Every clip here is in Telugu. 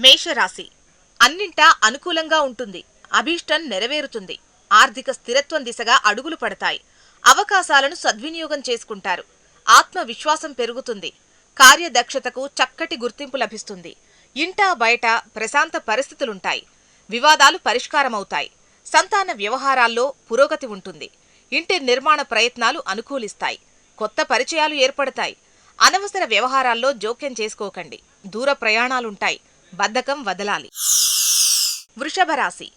మేషరాశి. అన్నింటా అనుకూలంగా ఉంటుంది. అభీష్టం నెరవేరుతుంది. ఆర్థిక స్థిరత్వం దిశగా అడుగులు పడతాయి. అవకాశాలను సద్వినియోగం చేసుకుంటారు. ఆత్మవిశ్వాసం పెరుగుతుంది. కార్యదక్షతకు చక్కటి గుర్తింపు లభిస్తుంది. ఇంటా బయట ప్రశాంత పరిస్థితులుంటాయి. వివాదాలు పరిష్కారమవుతాయి. సంతాన వ్యవహారాల్లో పురోగతి ఉంటుంది. ఇంటి నిర్మాణ ప్రయత్నాలు అనుకూలిస్తాయి. కొత్త పరిచయాలు ఏర్పడతాయి. అనవసర వ్యవహారాల్లో జోక్యం చేసుకోకండి. దూర ప్రయాణాలుంటాయి. బద్ధకం వదలాలి. వృషభ రాశి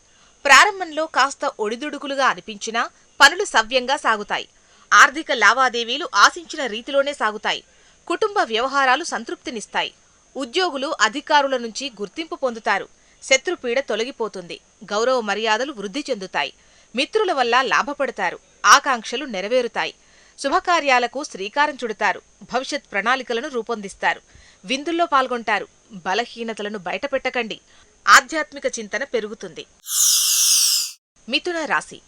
ప్రారంభంలో కాస్త ఒడిదుడుకులుగా అనిపించినా పనులు సవ్యంగా సాగుతాయి. ఆర్థిక లావాదేవీలు ఆశించిన రీతిలోనే సాగుతాయి. కుటుంబ వ్యవహారాలు సంతృప్తినిస్తాయి. ఉద్యోగులు అధికారుల నుంచి గుర్తింపు పొందుతారు. శత్రుపీడ తొలగిపోతుంది. గౌరవ మర్యాదలు వృద్ధి చెందుతాయి. మిత్రుల వల్ల లాభపడతారు. ఆకాంక్షలు నెరవేరుతాయి. శుభకార్యాలకు శ్రీకారం చుడతారు. భవిష్యత్ ప్రణాళికలను రూపొందిస్తారు. విందుల్లో పాల్గొంటారు. బలహీనతలను బయటపెట్టకండి. ఆధ్యాత్మిక చింతన పెరుగుతుంది. మిథున రాశి.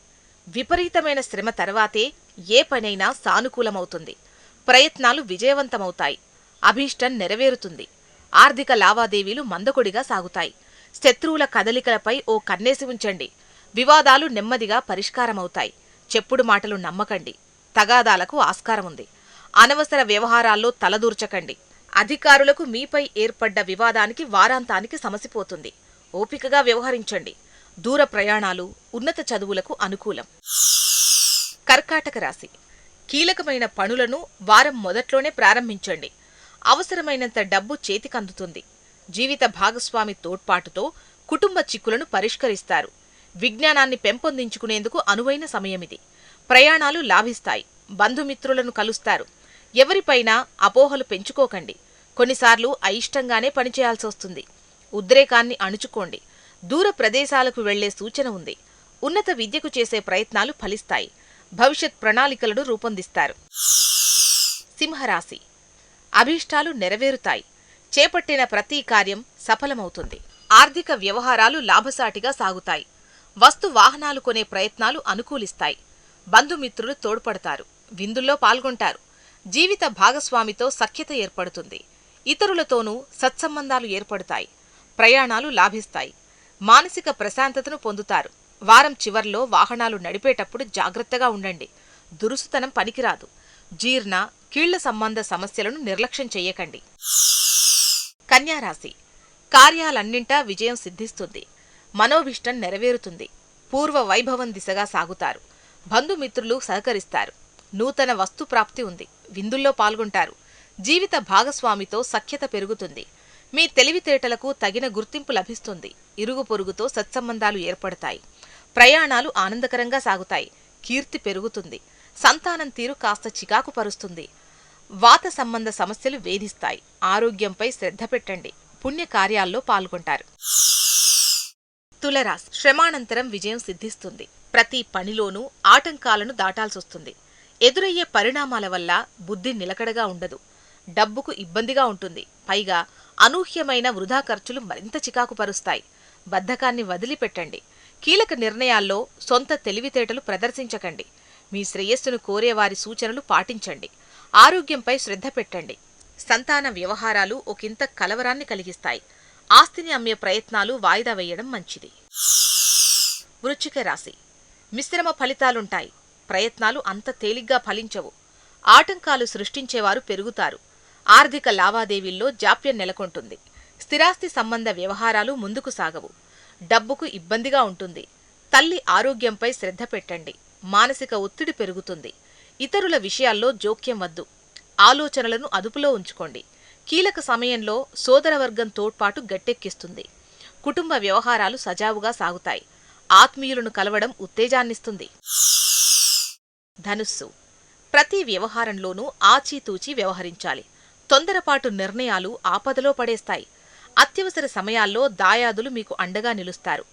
విపరీతమైన శ్రమ తర్వాతే ఏ పనైనా సానుకూలమవుతుంది. ప్రయత్నాలు విజయవంతమవుతాయి. అభీష్టం నెరవేరుతుంది. ఆర్థిక లావాదేవీలు మందకొడిగా సాగుతాయి. శత్రువుల కదలికలపై ఓ కన్నేసి ఉంచండి. వివాదాలు నెమ్మదిగా పరిష్కారమవుతాయి. చెప్పుడు మాటలు నమ్మకండి. తగాదాలకు ఆస్కారముంది. అనవసర వ్యవహారాల్లో తలదూర్చకండి. అధికారులకు మీపై ఏర్పడ్డ వివాదానికి వారాంతానికి సమసిపోతుంది ఓపికగా వ్యవహరించండి. దూర ప్రయాణాలు ఉన్నత చదువులకు అనుకూలం. కర్కాటక రాశి. కీలకమైన పనులను వారం మొదట్లోనే ప్రారంభించండి. అవసరమైనంత డబ్బు చేతికందుతుంది. జీవిత భాగస్వామి తోడ్పాటుతో కుటుంబ చిక్కులను పరిష్కరిస్తారు. విజ్ఞానాన్ని పెంపొందించుకునేందుకు అనువైన సమయమిది. ప్రయాణాలు లాభిస్తాయి. బంధుమిత్రులను కలుస్తారు. ఎవరిపైనా అపోహలు పెంచుకోకండి. కొన్నిసార్లు అయిష్టంగానే పనిచేయాల్సి వస్తుంది. ఉద్రేకాన్ని అణుచుకోండి. దూర ప్రదేశాలకు వెళ్ళే సూచన ఉంది. ఉన్నత విద్యకు చేసే ప్రయత్నాలు ఫలిస్తాయి. భవిష్యత్ ప్రణాళికలను రూపొందిస్తారు. సింహరాశి. అభీష్టాలు నెరవేరుతాయి. చేపట్టిన ప్రతి కార్యం సఫలమవుతుంది. ఆర్థిక వ్యవహారాలు లాభసాటిగా సాగుతాయి. వస్తు వాహనాలు కొనే ప్రయత్నాలు అనుకూలిస్తాయి. బంధుమిత్రులు తోడ్పడతారు. విందుల్లో పాల్గొంటారు. జీవిత భాగస్వామితో సఖ్యత ఏర్పడుతుంది. ఇతరులతోనూ సత్సంబంధాలు ఏర్పడతాయి. ప్రయాణాలు లాభిస్తాయి. మానసిక ప్రశాంతతను పొందుతారు. వారం చివర్లో వాహనాలు నడిపేటప్పుడు జాగ్రత్తగా ఉండండి. దురుసుతనం పనికిరాదు. జీర్ణ కీళ్ళ సంబంధ సమస్యలను నిర్లక్ష్యం చెయ్యకండి కన్యారాశి. కార్యాలన్నింటా విజయం సిద్ధిస్తుంది. మనోభిష్టం నెరవేరుతుంది. పూర్వ వైభవం దిశగా సాగుతారు. బంధుమిత్రులు సహకరిస్తారు. నూతన వస్తు ప్రాప్తి ఉంది. విందుల్లో పాల్గొంటారు. జీవిత భాగస్వామితో సఖ్యత పెరుగుతుంది. మీ తెలివితేటలకు తగిన గుర్తింపు లభిస్తుంది. ఇరుగు పొరుగుతో సత్సంబంధాలు ఏర్పడతాయి. ప్రయాణాలు ఆనందకరంగా సాగుతాయి. కీర్తి పెరుగుతుంది. సంతానం తీరు కాస్త చికాకు పరుస్తుంది. వాత సంబంధ సమస్యలు వేధిస్తాయి. ఆరోగ్యంపై శ్రద్ధ పెట్టండి. పుణ్యకార్యాల్లో పాల్గొంటారు. తులరాశి. శ్రమానంతరం విజయం సిద్ధిస్తుంది. ప్రతి పనిలోనూ ఆటంకాలను దాటాల్సొస్తుంది. ఎదురయ్యే పరిణామాల వల్ల బుద్ధి నిలకడగా ఉండదు. డబ్బుకు ఇబ్బందిగా ఉంటుంది. పైగా అనూహ్యమైన వృధా ఖర్చులు మరింత చికాకు పరుస్తాయి బద్ధకాన్ని వదిలిపెట్టండి. కీలక నిర్ణయాల్లో సొంత తెలివితేటలు ప్రదర్శించకండి. మీ శ్రేయస్సును కోరేవారి సూచనలు పాటించండి. ఆరోగ్యంపై శ్రద్ధ పెట్టండి. సంతాన వ్యవహారాలు ఒకంత కలవరాన్ని కలిగిస్తాయి. ఆస్తిని అమ్మే ప్రయత్నాలు వాయిదా వేయడం మంచిది. వృచ్చిక రాశి. మిశ్రమ ఫలితాలుంటాయి. ప్రయత్నాలు అంత తేలిగ్గా ఫలించవు. ఆటంకాలు సృష్టించేవారు పెరుగుతారు. ఆర్థిక లావాదేవీల్లో జాప్యం నెలకొంటుంది. స్థిరాస్తి సంబంధ వ్యవహారాలు ముందుకు సాగవు. డబ్బుకు ఇబ్బందిగా ఉంటుంది. తల్లి ఆరోగ్యంపై శ్రద్ధ పెట్టండి. మానసిక ఒత్తిడి పెరుగుతుంది. ఇతరుల విషయాల్లో జోక్యం వద్దు. ఆలోచనలను అదుపులో ఉంచుకోండి. కీలక సమయంలో సోదరవర్గం తోడ్పాటు గట్టెక్కిస్తుంది. కుటుంబ వ్యవహారాలు సజావుగా సాగుతాయి. ఆత్మీయులను కలవడం ఉత్తేజాన్నిస్తుంది. ధనుస్సు. ప్రతి వ్యవహారంలోనూ ఆచితూచి వ్యవహరించాలి. తొందరపాటు నిర్ణయాలు ఆపదలో పడేస్తాయి. అత్యవసర సమయాల్లో దాయాదులు మీకు అండగా నిలుస్తారు.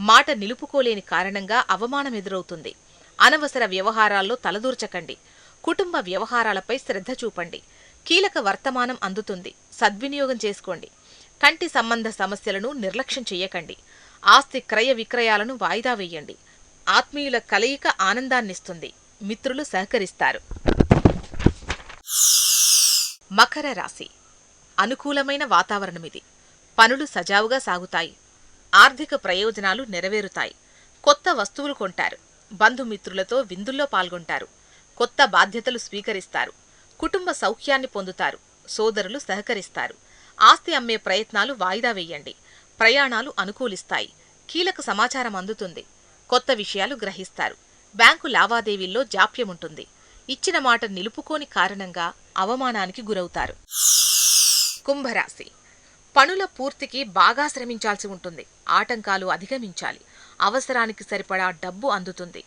మాట నిలుపుకోలేని కారణంగా అవమానం ఎదురవుతుంది. అనవసర వ్యవహారాల్లో తలదూర్చకండి. కుటుంబ వ్యవహారాలపై శ్రద్ధ చూపండి. కీలక వర్తమానం అందుతుంది. సద్వినియోగం చేసుకోండి. కంటి సంబంధ సమస్యలను నిర్లక్ష్యం చెయ్యకండి ఆస్తి క్రయ విక్రయాలను వాయిదా వేయండి. ఆత్మీయుల కలయిక ఆనందాన్నిస్తుంది. మిత్రులు సహకరిస్తారు. మకర రాశి. అనుకూలమైన వాతావరణం ఇది పనులు సజావుగా సాగుతాయి. ఆర్థిక ప్రయోజనాలు నెరవేరుతాయి. కొత్త వస్తువులు కొంటారు. బంధుమిత్రులతో విందుల్లో పాల్గొంటారు. కొత్త బాధ్యతలు స్వీకరిస్తారు. కుటుంబ సౌఖ్యాన్ని పొందుతారు. సోదరులు సహకరిస్తారు. ఆస్తి అమ్మే ప్రయత్నాలు వాయిదా వేయండి. ప్రయాణాలు అనుకూలిస్తాయి. కీలక సమాచారం అందుతుంది. కొత్త విషయాలు గ్రహిస్తారు. బ్యాంకు లావాదేవీల్లో జాప్యముంటుంది. ఇచ్చిన మాట నిలుపుకోని కారణంగా అవమానానికి గురవుతారు. కుంభరాశి. పనుల పూర్తికి బాగా శ్రమించాల్సి ఉంటుంది. ఆటంకాలు అధిగమించాలి. అవసరానికి సరిపడా డబ్బు అందుతుంది.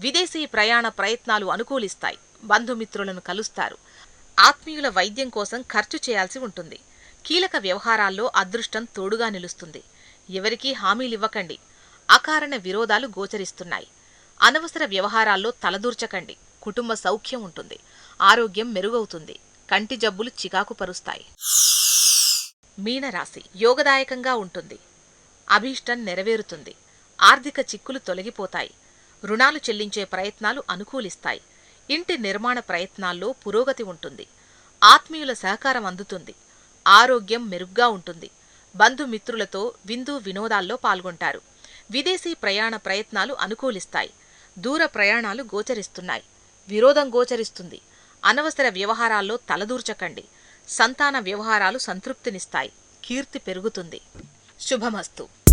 విదేశీ ప్రయాణ ప్రయత్నాలు అనుకూలిస్తాయి. బంధుమిత్రులను కలుస్తారు. ఆత్మీయుల వైద్యం కోసం ఖర్చు చేయాల్సి ఉంటుంది. కీలక వ్యవహారాల్లో అదృష్టం తోడుగా నిలుస్తుంది. ఎవరికీ హామీలివ్వకండి. అకారణ విరోధాలు గోచరిస్తున్నాయి. అనవసర వ్యవహారాల్లో తలదూర్చకండి. కుటుంబ సౌఖ్యం ఉంటుంది. ఆరోగ్యం మెరుగవుతుంది. కంటి జబ్బులు చికాకు పరుస్తాయి మీనరాశి యోగదాయకంగా ఉంటుంది. అభీష్టం నెరవేరుతుంది. ఆర్థిక చిక్కులు తొలగిపోతాయి. రుణాలు చెల్లించే ప్రయత్నాలు అనుకూలిస్తాయి. ఇంటి నిర్మాణ ప్రయత్నాల్లో పురోగతి ఉంటుంది. ఆత్మీయుల సహకారం అందుతుంది. ఆరోగ్యం మెరుగ్గా ఉంటుంది. బంధుమిత్రులతో విందు వినోదాల్లో పాల్గొంటారు. విదేశీ ప్రయాణ ప్రయత్నాలు అనుకూలిస్తాయి. దూర ప్రయాణాలు గోచరిస్తున్నాయి. విరోధం గోచరిస్తుంది. అనవసర వ్యవహారాల్లో తలదూర్చకండి. సంతాన వ్యవహారాలు సంతృప్తినిస్తాయి. కీర్తి పెరుగుతుంది. శుభమస్తు.